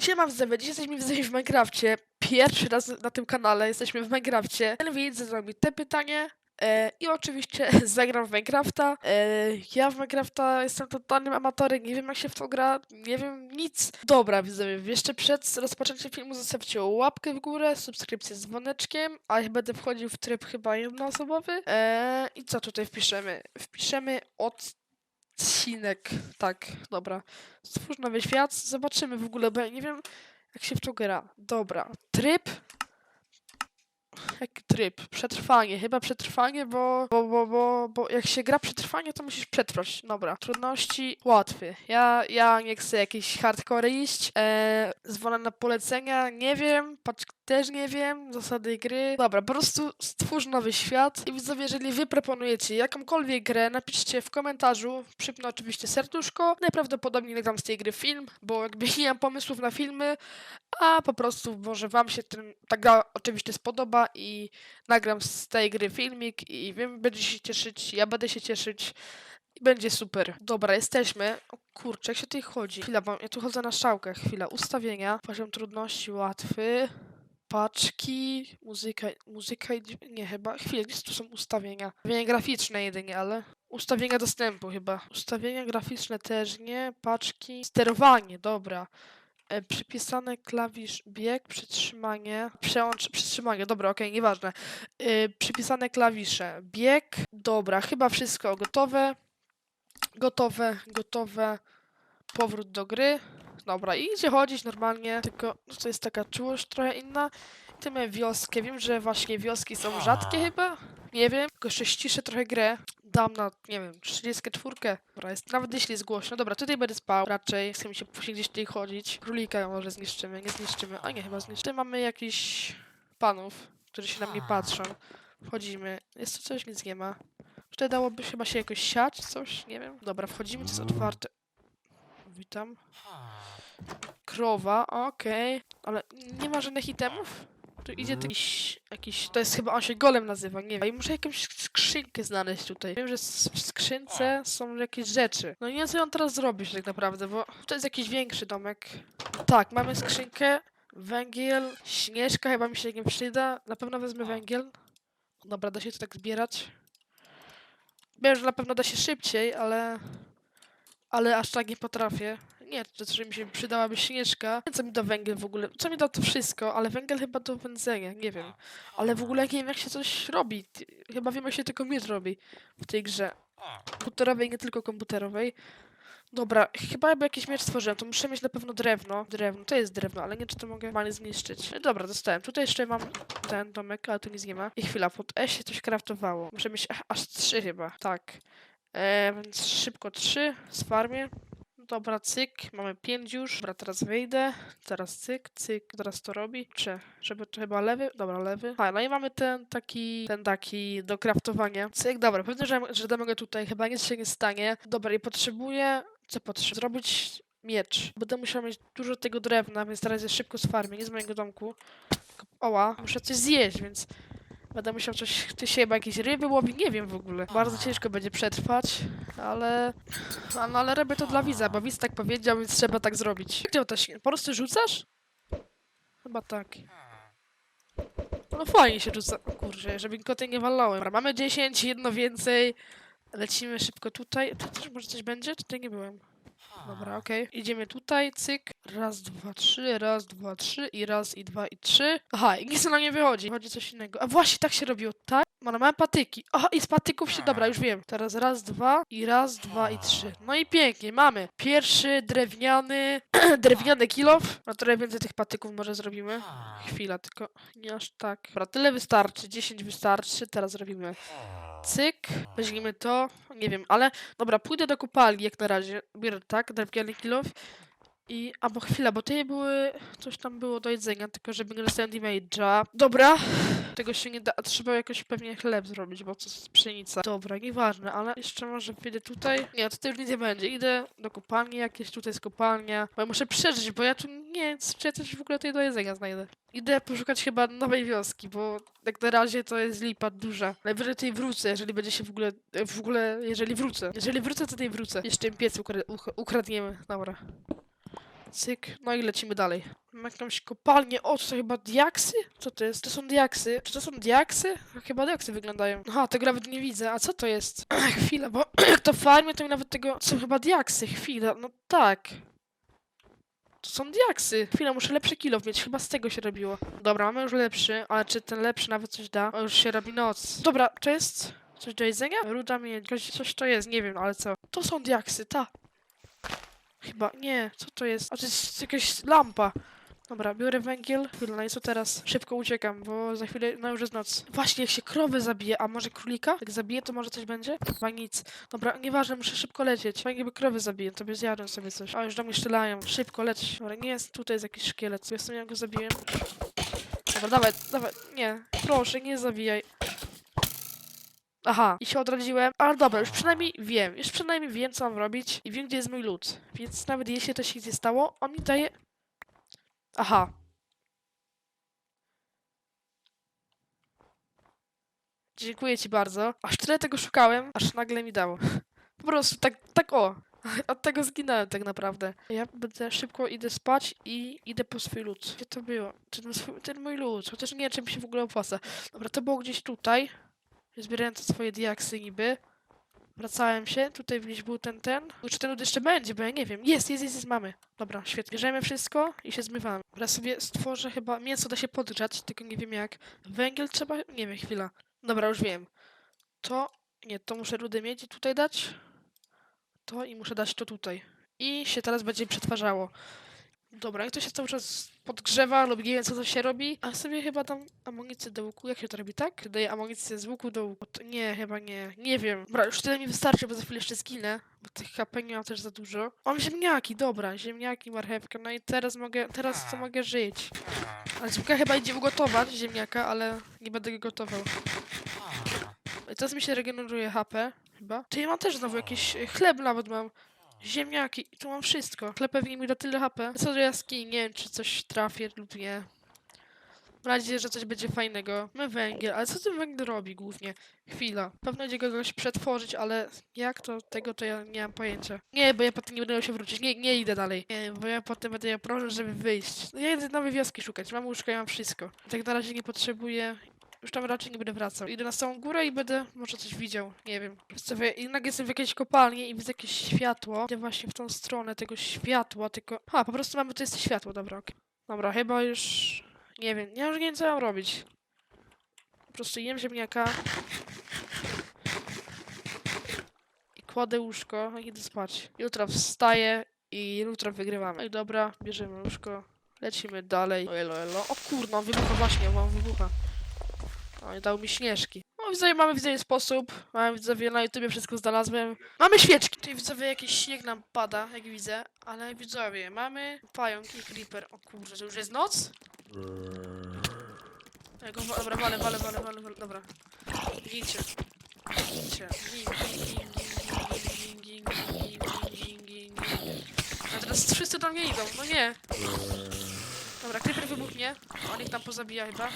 Siema widzowie, dzisiaj jesteśmy widzowie w Minecrafcie. Pierwszy raz na tym kanale jesteśmy w Minecrafcie. Ten widz zrobi te pytanie e, i oczywiście zagram w Minecrafta. E, ja w Minecrafta jestem totalnym amatorem, nie wiem jak się w to gra, nie wiem nic. Dobra widzowie, jeszcze przed rozpoczęciem filmu zostawcie łapkę w górę, subskrypcję z dzwoneczkiem, a ja będę wchodził w tryb chyba jednoosobowy. E, I co tutaj wpiszemy? Wpiszemy odcinek. Tak, dobra. Stwórz nowy świat, zobaczymy w ogóle, bo ja nie wiem jak się w to gra. Dobra, tryb. Jaki tryb? Przetrwanie, chyba przetrwanie, bo, bo, bo, bo, bo jak się gra przetrwanie, to musisz przetrwać. Dobra, trudności łatwy. Ja, ja nie chcę jakieś hardcore iść. Eee, zwolę na polecenia, nie wiem, patrz, też nie wiem, zasady gry. Dobra, po prostu stwórz nowy świat. I widzowie, jeżeli wy proponujecie jakąkolwiek grę, napiszcie w komentarzu, przypnę oczywiście serduszko. Najprawdopodobniej nagram z tej gry film, bo jakby nie mam pomysłów na filmy, a po prostu może wam się ten, ta gra oczywiście spodoba i nagram z tej gry filmik i wiem, będziecie się cieszyć, ja będę się cieszyć i będzie super. Dobra, jesteśmy. O kurczę, jak się tutaj chodzi? Chwila, bo ja tu chodzę na strzałkę. Chwila, ustawienia. Poziom trudności łatwy. Paczki, muzyka, muzyka, i nie chyba, chwilę, gdzie tu są ustawienia? Ustawienia graficzne jedynie, ale ustawienia dostępu chyba. Ustawienia graficzne też nie, paczki, sterowanie, dobra. E, przypisane klawisz bieg, przytrzymanie, przełącz, przytrzymanie, dobra, okej, nieważne. E, przypisane klawisze, bieg, dobra, chyba wszystko gotowe. Gotowe, gotowe. Powrót do gry. Dobra, i idzie chodzić normalnie, tylko no to jest taka czułość trochę inna. I tu mamy wioskę. Wiem, że właśnie wioski są rzadkie chyba. Nie wiem, tylko jeszcze ściszę trochę grę. Dam na, nie wiem, 34. Dobra, jest, nawet jeśli jest głośno. Dobra, tutaj będę spał raczej. Chce mi się później gdzieś tutaj chodzić. Królika może zniszczymy, nie zniszczymy. A nie, chyba zniszczymy. Tutaj mamy jakiś panów, którzy się na mnie patrzą. Wchodzimy. Jest tu coś? Nic nie ma. Tutaj dałoby chyba się jakoś siać, coś, nie wiem. Dobra, wchodzimy, to jest otwarte. Witam. Krowa, okej. Ale nie ma żadnych itemów? Tu idzie tu jakiś, jakiś... To jest chyba, on się golem nazywa, nie wiem. I muszę jakąś skrzynkę znaleźć tutaj. Wiem, że w skrzynce są jakieś rzeczy. No nie wiem, co on teraz zrobić tak naprawdę, bo to jest jakiś większy domek. Tak, mamy skrzynkę. Węgiel, śnieżka chyba mi się nie przyda. Na pewno wezmę węgiel. Dobra, da się to tak zbierać. Wiem, że na pewno da się szybciej, ale... Ale aż tak nie potrafię. Nie, że mi się przydałaby śnieżka. Co mi da węgiel w ogóle. Co mi da to wszystko, ale węgiel chyba do wędzenia, nie wiem. Ale w ogóle nie wiem, jak się coś robi. Chyba wiem, jak się tylko miecz robi w tej grze. Komputerowej, nie tylko komputerowej. Dobra, chyba jakby jakiś miecz stworzyłem, to muszę mieć na pewno drewno. Drewno, to jest drewno, ale nie czy to mogę normalnie zniszczyć. No Dobra, dostałem. Tutaj jeszcze mam ten domek, ale tu nic nie ma. I chwila, pod E się coś kraftowało. Muszę mieć aż trzy chyba. Tak. E, więc szybko trzy z farmie. Dobra, cyk, mamy pięć już. Dobra, teraz wyjdę. Teraz cyk, cyk, teraz to robi. Czy, żeby chyba lewy? Dobra, lewy. A, no i mamy ten taki, ten taki do craftowania. Cyk, dobra, pewnie, że, że go tutaj. Chyba nic się nie stanie. Dobra, i potrzebuję, co potrzebuję? Zrobić miecz. Będę musiał mieć dużo tego drewna, więc teraz jest szybko z farmy, nie z mojego domku. Oła, muszę coś zjeść, więc będę musiał coś, ty się chyba jakieś ryby łowi, nie wiem w ogóle. Bardzo ciężko będzie przetrwać, ale... No ale robię to dla widza, bo widz tak powiedział, więc trzeba tak zrobić. Gdzie to się... Po prostu rzucasz? Chyba tak. No fajnie się rzuca. Kurczę, żeby koty nie walały. Dobra, mamy 10, jedno więcej. Lecimy szybko tutaj. Tu też może coś będzie? Tutaj nie byłem. Dobra, okej. Idziemy tutaj, cyk. Raz, dwa, trzy, raz, dwa, trzy i raz, i dwa, i trzy. Aha, i nic na nie wychodzi. Chodzi coś innego. A właśnie, tak się robiło, tak? Mana, mamy patyki. Aha, i z patyków się... Dobra, już wiem. Teraz raz, dwa i raz, dwa i trzy. No i pięknie, mamy. Pierwszy drewniany... drewniany kilof. No trochę więcej tych patyków może zrobimy. Chwila, tylko nie aż tak. Dobra, tyle wystarczy. 10 wystarczy. Teraz robimy cyk. Weźmiemy to. Nie wiem, ale... Dobra, pójdę do kopalni jak na razie. Biorę tak, drewniany kilof. I... Albo chwila, bo tutaj były... Coś tam było do jedzenia, tylko żeby nie dostałem damage'a. Dobra. Tego się nie da... a Trzeba jakoś pewnie chleb zrobić, bo to jest pszenica. Dobra, nieważne, ale jeszcze może wyjdę tutaj. Nie, tutaj już nic nie będzie. Idę do kopalni jakieś, tutaj jest kopalnia. Bo ja muszę przeżyć, bo ja tu nie... Czy ja coś w ogóle tutaj do jedzenia znajdę. Idę poszukać chyba nowej wioski, bo jak na razie to jest lipa duża. Najwyżej tutaj wrócę, jeżeli będzie się w ogóle, w ogóle, jeżeli wrócę. Jeżeli wrócę, to tutaj wrócę. Jeszcze im piec ukradniemy, dobra. Cyk, no i lecimy dalej. Mam jakąś kopalnię, o, to są chyba diaksy? Co to jest? To są diaksy. Czy to są diaksy? Chyba diaksy wyglądają. Aha, tego nawet nie widzę, a co to jest? Chwila, bo jak to farmie, to mi nawet tego... To są chyba diaksy, chwila, no tak. To są diaksy. Chwila, muszę lepszy kilo mieć, chyba z tego się robiło. Dobra, mamy już lepszy, ale czy ten lepszy nawet coś da? O, już się robi noc. Dobra, to jest coś do jedzenia? Ruda miedź, coś to jest, nie wiem, ale co? To są diaksy, ta. Chyba, nie, co to jest? A to jest jakaś lampa. Dobra, biorę węgiel. Chwilę, no i co teraz? Szybko uciekam, bo za chwilę, no już jest noc. Właśnie, jak się krowę zabije, a może królika? Jak zabije, to może coś będzie? Chyba nic. Dobra, nieważne, muszę szybko lecieć. Fajnie, jakby krowy zabiję, to by zjadłem sobie coś. A, już do mnie strzelają. Szybko, leć. Dobra, nie jest, tutaj jest jakiś szkielet. Jestem, jak go zabiłem. Dobra, dawaj, dawaj. Nie, proszę, nie zabijaj. Aha, i się odradziłem. Ale dobra, już przynajmniej wiem. Już przynajmniej wiem, co mam robić. I wiem, gdzie jest mój lód. Więc nawet jeśli to się nie stało, on mi daje... Aha. Dziękuję ci bardzo. Aż tyle tego szukałem, aż nagle mi dało. Po prostu tak, tak o. Od tego zginąłem tak naprawdę. Ja będę szybko idę spać i idę po swój lód. Gdzie to było? Ten, ten mój lód. Chociaż nie wiem, się w ogóle opłaca. Dobra, to było gdzieś tutaj. Zbierałem te swoje diaksy niby. Wracałem się, tutaj gdzieś był ten, ten. Czy ten lód jeszcze będzie, bo ja nie wiem. Jest, jest, jest, jest, mamy. Dobra, świetnie. Bierzemy wszystko i się zmywamy. Teraz sobie stworzę chyba, mięso da się podgrzać, tylko nie wiem jak. Węgiel trzeba, nie wiem, chwila. Dobra, już wiem. To, nie, to muszę rudę miedzi tutaj dać. To i muszę dać to tutaj. I się teraz będzie przetwarzało. Dobra, i to się cały czas podgrzewa lub nie wiem co to się robi. A sobie chyba dam amunicję do łuku. Jak się to robi, tak? Daję amunicję z łuku do łuku. Nie, chyba nie. Nie wiem. Dobra, już tyle mi wystarczy, bo za chwilę jeszcze zginę. Bo tych HP nie mam też za dużo. Mam ziemniaki, dobra. Ziemniaki, marchewkę. No i teraz mogę, teraz to mogę żyć. Ale zwykle chyba idzie ugotować ziemniaka, ale nie będę go gotował. I teraz mi się regeneruje HP, chyba. Ja mam też znowu jakiś e, chleb nawet mam. Ziemniaki, tu mam wszystko. Chleb pewnie mi da tyle HP. Co do jaskini, nie wiem czy coś trafię lub nie. Mam nadzieję, że coś będzie fajnego. Mamy węgiel, ale co ten węgiel robi głównie? Chwila. Pewno go kogoś przetworzyć, ale jak to tego to ja nie mam pojęcia. Nie, bo ja potem nie będę miał się wrócić. Nie, nie idę dalej. Nie, bo ja potem będę miał problem, żeby wyjść. No ja idę nowej wioski szukać. Mam łóżko, ja mam wszystko. Tak na razie nie potrzebuję. Już tam raczej nie będę wracał. Idę na samą górę i będę może coś widział. Nie wiem. Sobie, jednak jestem w jakiejś kopalni i widzę jakieś światło. Idę właśnie w tą stronę tego światła, tylko... Ha, po prostu mamy to jest światło, dobra, okej. Dobra, chyba już... Nie wiem, ja już nie wiem co mam robić. Po prostu jem ziemniaka. I kładę łóżko i idę spać. Jutro wstaję i jutro wygrywamy. Ej, dobra, bierzemy łóżko. Lecimy dalej. O, elo, elo. O kurno, wybucha właśnie, mam wybucha. A dał mi śnieżki. No widzowie, mamy widzowie sposób. Mamy widzowie na YouTubie wszystko znalazłem. Mamy świeczki. Tutaj widzowie jakiś śnieg nam pada, jak widzę. Ale widzowie, mamy pająk i creeper. O kurczę, że już jest noc? Ja dobra, wale, wale, wale, wale, wale, dobra. Gincie. Gincie. A teraz wszyscy do mnie idą, no nie. Dobra, creeper wybuchnie. On ich tam pozabija chyba.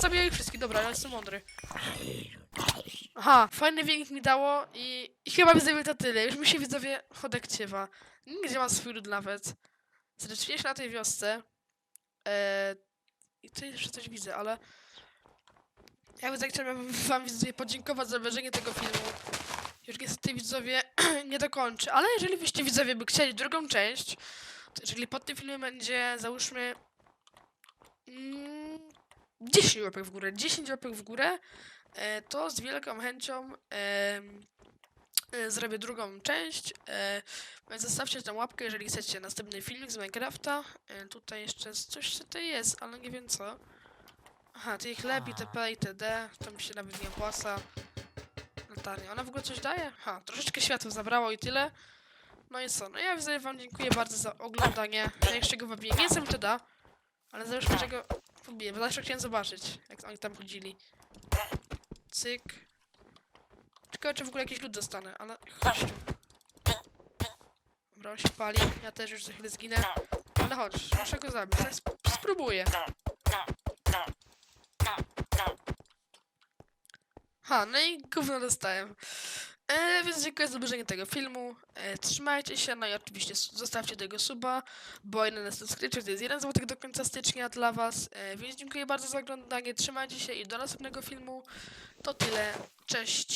Pozabijał ich wszystkich, dobra, ja jestem mądry. Aha, fajny wynik mi dało i, i chyba widzowie to tyle. Już mi się widzowie chodek ciewa. Nigdzie mam swój lud nawet. Się na tej wiosce. Eee, I tutaj jeszcze coś widzę, ale... Ja widzę, chciałbym wam widzowie podziękować za obejrzenie tego filmu. Już niestety widzowie nie dokończę, ale jeżeli byście widzowie by chcieli drugą część, to jeżeli pod tym filmem będzie, załóżmy... Mm, 10 łapek w górę, 10 łapek w górę, e, to z wielką chęcią e, zrobię drugą część. E, więc zostawcie tę łapkę, jeżeli chcecie następny filmik z Minecrafta. Tutaj jeszcze coś tutaj jest, ale nie wiem co. Aha, tej chleb itp. itd. To mi się nawet nie opłaca. Latarnia. Ona w ogóle coś daje? Ha, troszeczkę światła zabrało i tyle. No i co? No ja wam dziękuję bardzo za oglądanie. Ja jeszcze go wabiję. Nie wiem co mi to da. Ale załóżmy, że bo zawsze chciałem zobaczyć, jak oni tam chodzili. Cyk. Ciekawe, czy w ogóle jakiś lód dostanę, ale chodź tu. Dobra, się pali. Ja też już za chwilę zginę. Ale chodź, muszę go zabić. Sp- spróbuję. Ha, no i gówno dostałem. E, więc dziękuję za obejrzenie tego filmu. E, trzymajcie się, no i oczywiście zostawcie tego suba, bo jeden na subskrypcji to jest 1 zł do końca stycznia dla was. E, więc dziękuję bardzo za oglądanie, trzymajcie się i do następnego filmu. To tyle, cześć.